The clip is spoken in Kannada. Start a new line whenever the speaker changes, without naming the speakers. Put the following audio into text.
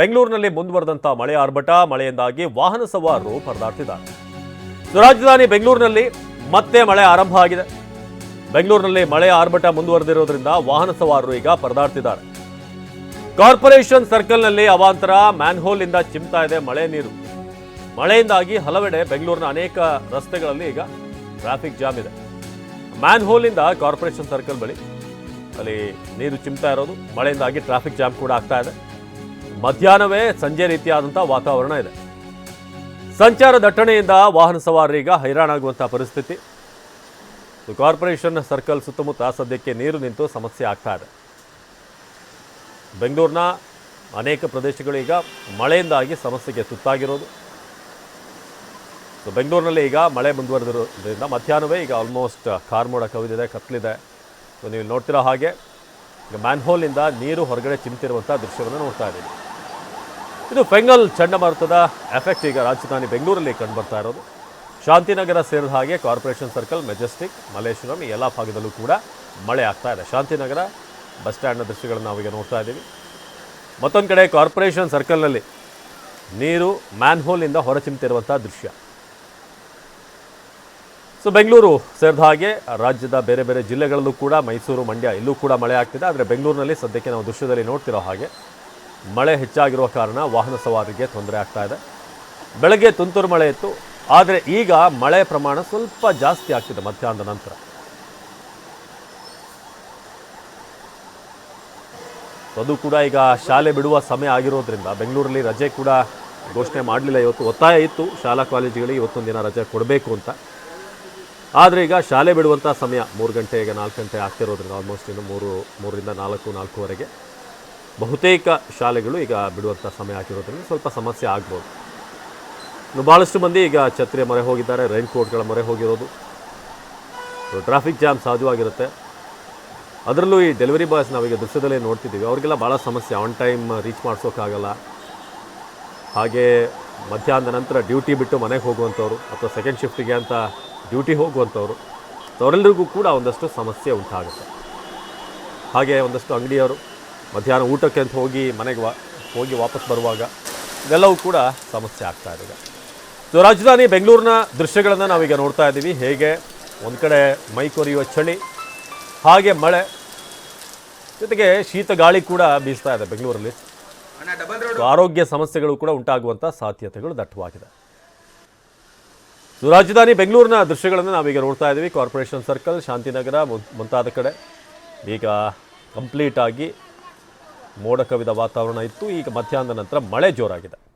ಬೆಂಗಳೂರಿನಲ್ಲಿ ಮುಂದುವರೆದಂಥ ಮಳೆ ಆರ್ಭಟ, ಮಳೆಯಿಂದಾಗಿ ವಾಹನ ಸವಾರರು ಪರದಾಡ್ತಿದ್ದಾರೆ. ರಾಜಧಾನಿ ಬೆಂಗಳೂರಿನಲ್ಲಿ ಮತ್ತೆ ಮಳೆ ಆರಂಭ ಆಗಿದೆ. ಬೆಂಗಳೂರಿನಲ್ಲಿ ಮಳೆ ಆರ್ಭಟ ಮುಂದುವರೆದಿರೋದ್ರಿಂದ ವಾಹನ ಸವಾರರು ಈಗ ಪರದಾಡ್ತಿದ್ದಾರೆ. ಕಾರ್ಪೊರೇಷನ್ ಸರ್ಕಲ್ನಲ್ಲಿ ಅವಾಂತರ ಮ್ಯಾನ್ಹೋಲ್ ಇಂದ ಚಿಮ್ತಾ ಇದೆ ಮಳೆ ನೀರು. ಮಳೆಯಿಂದಾಗಿ ಹಲವೆಡೆ ಬೆಂಗಳೂರಿನ ಅನೇಕ ರಸ್ತೆಗಳಲ್ಲಿ ಈಗ ಟ್ರಾಫಿಕ್ ಜಾಮ್ ಇದೆ. ಮ್ಯಾನ್ಹೋಲ್ ಇಂದ ಕಾರ್ಪೊರೇಷನ್ ಸರ್ಕಲ್ ಬಳಿ ಅಲ್ಲಿ ನೀರು ಚಿಮ್ತಾ ಇರೋದು, ಮಳೆಯಿಂದಾಗಿ ಟ್ರಾಫಿಕ್ ಜಾಮ್ ಕೂಡ ಆಗ್ತಾ ಇದೆ. ಮಧ್ಯಾಹ್ನವೇ ಸಂಜೆ ರೀತಿಯಾದಂಥ ವಾತಾವರಣ ಇದೆ. ಸಂಚಾರ ದಟ್ಟಣೆಯಿಂದ ವಾಹನ ಸವಾರರೀಗ ಹೈರಾಣಾಗುವಂಥ ಪರಿಸ್ಥಿತಿ. ಕಾರ್ಪೊರೇಷನ್ ಸರ್ಕಲ್ ಸುತ್ತಮುತ್ತ ಸದ್ಯಕ್ಕೆ ನೀರು ನಿಂತು ಸಮಸ್ಯೆ ಆಗ್ತಾ ಇದೆ. ಬೆಂಗಳೂರಿನ ಅನೇಕ ಪ್ರದೇಶಗಳು ಈಗ ಮಳೆಯಿಂದಾಗಿ ಸಮಸ್ಯೆಗೆ ತುತ್ತಾಗಿರೋದು. ಸೊ ಬೆಂಗಳೂರಿನಲ್ಲಿ ಈಗ ಮಳೆ ಮುಂದುವರೆದಿರೋದ್ರಿಂದ ಮಧ್ಯಾಹ್ನವೇ ಈಗ ಆಲ್ಮೋಸ್ಟ್ ಕಾರ್ಮೋಡ ಕವಿದಿದೆ, ಕತ್ತಲಿದೆ. ಸೊ ನೀವು ನೋಡ್ತಿರೋ ಹಾಗೆ ಈಗ ಮ್ಯಾನ್ಹೋಲ್ನಿಂದ ನೀರು ಹೊರಗಡೆ ಚಿಮ್ತಿರುವಂಥ ದೃಶ್ಯವನ್ನು ನೋಡ್ತಾ ಇದ್ದೀವಿ ಇದು ಫೆಂಗಲ್ ಚಂಡಮಾರುತದ ಎಫೆಕ್ಟ್ ಈಗ ರಾಜಧಾನಿ ಬೆಂಗಳೂರಲ್ಲಿ ಕಂಡುಬರ್ತಾ ಇರೋದು. ಶಾಂತಿನಗರ ಸೇರಿದ ಹಾಗೆ ಕಾರ್ಪೊರೇಷನ್ ಸರ್ಕಲ್, ಮೆಜೆಸ್ಟಿಕ್, ಮಲ್ಲೇಶ್ವರಂ ಎಲ್ಲ ಭಾಗದಲ್ಲೂ ಕೂಡ ಮಳೆ ಆಗ್ತಾ ಇದೆ. ಶಾಂತಿನಗರ ಬಸ್ ಸ್ಟ್ಯಾಂಡ್ನ ದೃಶ್ಯಗಳನ್ನು ನಾವೀಗ ನೋಡ್ತಾ ಇದ್ದೀವಿ. ಮತ್ತೊಂದು ಕಡೆ ಕಾರ್ಪೊರೇಷನ್ ಸರ್ಕಲ್ನಲ್ಲಿ ನೀರು ಮ್ಯಾನ್ಹೋಲ್ನಿಂದ ಹೊರಚಿಮ್ತಿರುವಂಥ ದೃಶ್ಯ. ಸೊ, ಬೆಂಗಳೂರು ಸೇರಿದ ಹಾಗೆ ರಾಜ್ಯದ ಬೇರೆ ಬೇರೆ ಜಿಲ್ಲೆಗಳಲ್ಲೂ ಕೂಡ ಮೈಸೂರು ಮಂಡ್ಯ ಇಲ್ಲೂ ಕೂಡ ಮಳೆ ಆಗ್ತಿದೆ. ಆದರೆ ಬೆಂಗಳೂರಿನಲ್ಲಿ ಸದ್ಯಕ್ಕೆ ನಾವು ದೃಶ್ಯದಲ್ಲಿ ನೋಡ್ತಿರೋ ಹಾಗೆ ಮಳೆ ಹೆಚ್ಚಾಗಿರುವ ಕಾರಣ ವಾಹನ ಸವಾರಿಗೆ ತೊಂದರೆ ಆಗ್ತಾ ಇದೆ. ಬೆಳಗ್ಗೆ ತುಂತುರು ಮಳೆ ಇತ್ತು. ಆದರೆ ಈಗ ಮಳೆ ಪ್ರಮಾಣ ಸ್ವಲ್ಪ ಜಾಸ್ತಿ ಆಗ್ತಿದೆ ಮಧ್ಯಾಹ್ನದ ನಂತರ. ಅದು ಕೂಡ ಈಗ ಶಾಲೆ ಬಿಡುವ ಸಮಯ ಆಗಿರೋದ್ರಿಂದ, ಬೆಂಗಳೂರಲ್ಲಿ ರಜೆ ಕೂಡ ಘೋಷಣೆ ಮಾಡಲಿಲ್ಲ ಇವತ್ತು. ಒತ್ತಾಯ ಇತ್ತು. ಶಾಲಾ ಕಾಲೇಜುಗಳಿಗೆ ಇವತ್ತೊಂದು ದಿನ ರಜೆ ಕೊಡಬೇಕು ಅಂತ. ಆದರೆ ಈಗ ಶಾಲೆ ಬಿಡುವಂಥ ಸಮಯ ಮೂರು ಗಂಟೆಗೆ ನಾಲ್ಕು ಗಂಟೆ ಆಗ್ತಿರೋದ್ರಿಂದ ಆಲ್ಮೋಸ್ಟ್ ಇನ್ನು ಮೂರು, ಮೂರರಿಂದ ನಾಲ್ಕು, ನಾಲ್ಕೂವರೆಗೆ. ಬಹುತೇಕ ಶಾಲೆಗಳು ಈಗ ಬಿಡುವಂಥ ಸಮಯ ಆಗಿರೋದ್ರಿಂದ ಸ್ವಲ್ಪ ಸಮಸ್ಯೆ ಆಗ್ಬೋದು. ಇನ್ನು ಭಾಳಷ್ಟು ಮಂದಿ ಈಗ ಛತ್ರಿಯ ಮೊರೆ ಹೋಗಿದ್ದಾರೆ ರೈನ್ ಕೋಟ್ಗಳ ಮೊರೆ ಹೋಗಿರೋದು. ಟ್ರಾಫಿಕ್ ಜಾಮ್ ಸಹಜವಾಗಿರುತ್ತೆ ಅದರಲ್ಲೂ ಈ ಡೆಲಿವರಿ ಬಾಯ್ಸ್ ನಾವೀಗ ದೃಶ್ಯದಲ್ಲೇ ನೋಡ್ತಿದ್ದೀವಿ. ಅವರಿಗೆಲ್ಲ ಭಾಳ ಸಮಸ್ಯೆ. ಆನ್ ಟೈಮ್ ರೀಚ್ ಮಾಡಿಸೋಕ್ಕಾಗಲ್ಲ. ಹಾಗೆ ಮಧ್ಯಾಹ್ನದ ನಂತರ ಡ್ಯೂಟಿ ಬಿಟ್ಟು ಮನೆಗೆ ಹೋಗುವಂಥವ್ರು, ಅಥವಾ ಸೆಕೆಂಡ್ ಶಿಫ್ಟಿಗೆ ಅಂತ ಡ್ಯೂಟಿ ಹೋಗುವಂಥವ್ರು ಅವರೆಲ್ಲರಿಗೂ ಕೂಡ ಒಂದಷ್ಟು ಸಮಸ್ಯೆ ಉಂಟಾಗುತ್ತೆ. ಹಾಗೆ ಒಂದಷ್ಟು ಅಂಗಡಿಯವರು ಮಧ್ಯಾಹ್ನ ಊಟಕ್ಕೆ ಅಂತ ಹೋಗಿ ಮನೆಗೆ ವಾ ಹೋಗಿ ವಾಪಸ್ ಬರುವಾಗ ಇದೆಲ್ಲವೂ ಕೂಡ ಸಮಸ್ಯೆ ಆಗ್ತಾ ಇದೆ. ಸೊ ರಾಜಧಾನಿ ಬೆಂಗಳೂರಿನ ದೃಶ್ಯಗಳನ್ನು ನಾವೀಗ ನೋಡ್ತಾ ಇದ್ದೀವಿ. ಹೇಗೆ ಒಂದು ಕಡೆ ಮೈ ಕೊರೆಯುವ ಚಳಿ ಹಾಗೆ ಮಳೆ ಜೊತೆಗೆ ಶೀತ ಗಾಳಿ ಕೂಡ ಬೀಸ್ತಾ ಇದೆ ಬೆಂಗಳೂರಲ್ಲಿ. ಆರೋಗ್ಯ ಸಮಸ್ಯೆಗಳು ಕೂಡ ಉಂಟಾಗುವಂಥ ಸಾಧ್ಯತೆಗಳು ದಟ್ಟವಾಗಿದೆ. ಸೊ ರಾಜಧಾನಿ ಬೆಂಗಳೂರಿನ ದೃಶ್ಯಗಳನ್ನು ನಾವೀಗ ನೋಡ್ತಾ ಇದ್ದೀವಿ. ಕಾರ್ಪೊರೇಷನ್ ಸರ್ಕಲ್ ಶಾಂತಿನಗರ ಮುಂತಾದ ಕಡೆ. ಈಗ ಕಂಪ್ಲೀಟ್ ಆಗಿ ಮೋಡ ಕವಿದ ವಾತಾವರಣ ಇತ್ತು. ಈಗ ಮಧ್ಯಾಹ್ನದ ನಂತರ ಮಳೆ ಜೋರಾಗಿದೆ.